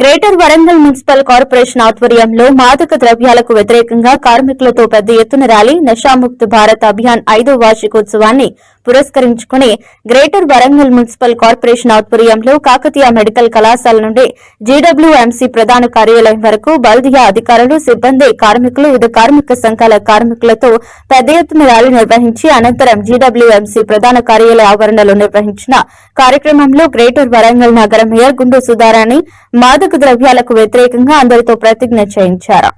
Greater Warangal municipal corporation ఆధ్వర్యంలో మాదక ద్రవ్యాలకు వ్యతిరేకంగా కార్మికులతో పెద్ద ఎత్తున ర్యాలీ నషాముక్త్ భారత్ అభియాన్ ఐదో వార్షికోత్సవాన్ని పురస్కరించుకుని గ్రేటర్ వరంగల్ మున్సిపల్ కార్పొరేషన్ ఆధ్వర్యంలో కాకతీయ మెడికల్ కళాశాల నుండి జీడబ్ల్యూఎంసీ ప్రధాన కార్యాలయం వరకు బల్దియా అధికారులు సిబ్బంది కార్మికులు వివిధ కార్మిక సంఘాల కార్మికులతో పెద్ద ఎత్తున ర్యాలీ నిర్వహించి అనంతరం జీడబ్ల్యూఎంసీ ప్రధాన కార్యాలయ ఆవరణలో నిర్వహించిన కార్యక్రమంలో గ్రేటర్ వరంగల్ నగర మేయర్ గుండు సుధారాణి మాదక ద్రవ్యాలకు వ్యతిరేకంగా అందరితో ప్రతిజ్ఞ చేయించారు.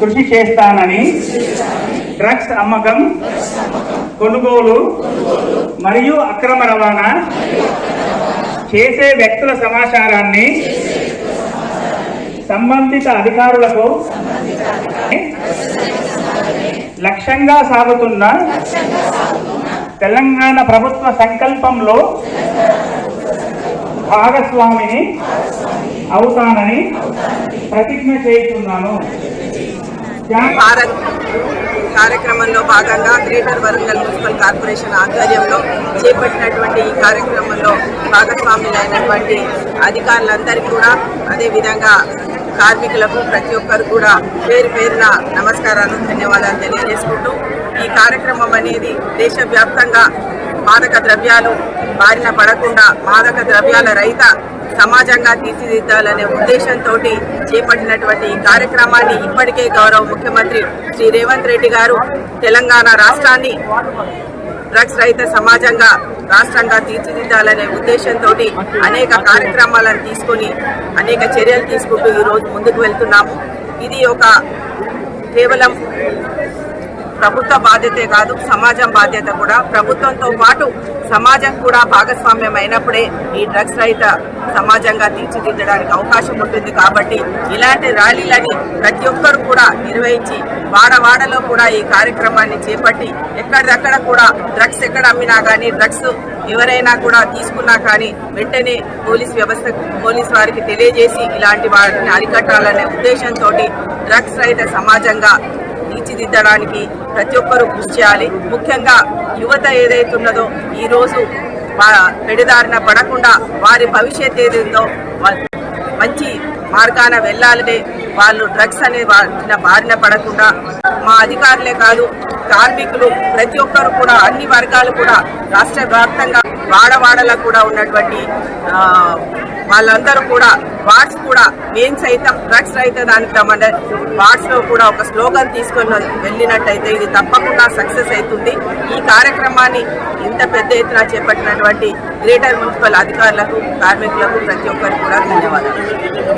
కృషి చేస్తానని డ్రగ్స్ అమ్మకం కొనుగోలు మరియు అక్రమ రవాణా చేసే వ్యక్తుల సమాచారాన్ని సంబంధిత అధికారులకు లక్ష్యంగా సాగుతున్న తెలంగాణ ప్రభుత్వ సంకల్పంలో భాగస్వామిని అవుతానని ప్రతిజ్ఞ చేస్తున్నాను భారత్ కార్యక్రమంలో భాగంగా గ్రేటర్ వరంగల్ మున్సిపల్ కార్పొరేషన్ ఆధ్వర్యంలో చేపట్టినటువంటి ఈ కార్యక్రమంలో భాగస్వాములైనటువంటి అధికారులందరికీ కూడా అదేవిధంగా కార్మికులకు ప్రతి ఒక్కరు కూడా పేరు పేరున నమస్కారాలు ధన్యవాదాలు తెలియజేసుకుంటూ ఈ కార్యక్రమం అనేది దేశవ్యాప్తంగా మాదక ద్రవ్యాలు బారిన పడకుండా మాదక ద్రవ్యాల రహిత సమాజంగా తీర్చిదిద్దాలనే ఉద్దేశంతో చేపట్టినటువంటి ఈ కార్యక్రమాన్ని ఇప్పటికే గౌరవ ముఖ్యమంత్రి శ్రీ రేవంత్ రెడ్డి గారు తెలంగాణ రాష్ట్రాన్ని డ్రగ్స్ రహిత సమాజంగా రాష్ట్రంగా తీర్చిదిద్దాలనే ఉద్దేశంతో అనేక కార్యక్రమాలను తీసుకొని అనేక చర్యలు తీసుకుంటూ ఈరోజు ముందుకు వెళ్తున్నాము. ఇది ఒక కేవలం ప్రభుత్వ బాధ్యతే కాదు సమాజం బాధ్యత కూడా. ప్రభుత్వంతో పాటు సమాజం కూడా భాగస్వామ్యం అయినప్పుడే ఈ డ్రగ్స్ రహిత సమాజంగా తీర్చిదిద్దడానికి అవకాశం ఉంటుంది కాబట్టి ఇలాంటి ర్యాలీలని ప్రతి ఒక్కరు కూడా నిర్వహించి వాడవాడలో కూడా ఈ కార్యక్రమాన్ని చేపట్టి ఎక్కడిదక్కడ కూడా డ్రగ్స్ ఎక్కడ అమ్మినా కానీ డ్రగ్స్ ఎవరైనా కూడా తీసుకున్నా కానీ వెంటనే పోలీస్ వ్యవస్థ పోలీస్ వారికి తెలియజేసి ఇలాంటి వాటిని అరికట్టాలనే ఉద్దేశంతో డ్రగ్స్ రహిత సమాజంగా తీర్చిదిద్దడానికి ప్రతి ఒక్కరూ కృషి చేయాలి. ముఖ్యంగా యువత ఏదైతే ఉన్నదో ఈరోజు పెడిదారిన పడకుండా వారి భవిష్యత్ ఏదిందో మంచి మార్గాన వెళ్ళాలనే వాళ్ళు డ్రగ్స్ అనే బారిన పడకుండా మా అధికారులే కాదు కార్మికులు ప్రతి ఒక్కరు కూడా అన్ని వర్గాలు కూడా రాష్ట్ర వ్యాప్తంగా వాడవాడలకు కూడా ఉన్నటువంటి వాళ్ళందరూ కూడా వార్డ్స్ కూడా మేము సైతం డ్రగ్స్ అయితే దానికి రమ్మని వార్డ్స్లో కూడా ఒక స్లోగన్ తీసుకొని వెళ్ళినట్టయితే ఇది తప్పకుండా సక్సెస్ అవుతుంది. ఈ కార్యక్రమాన్ని ఇంత పెద్ద ఎత్తున చేపట్టినటువంటి గ్రేటర్ మున్సిపల్ అధికారులకు కార్మికులకు ప్రతి ఒక్కరికి కూడా ధన్యవాదాలు.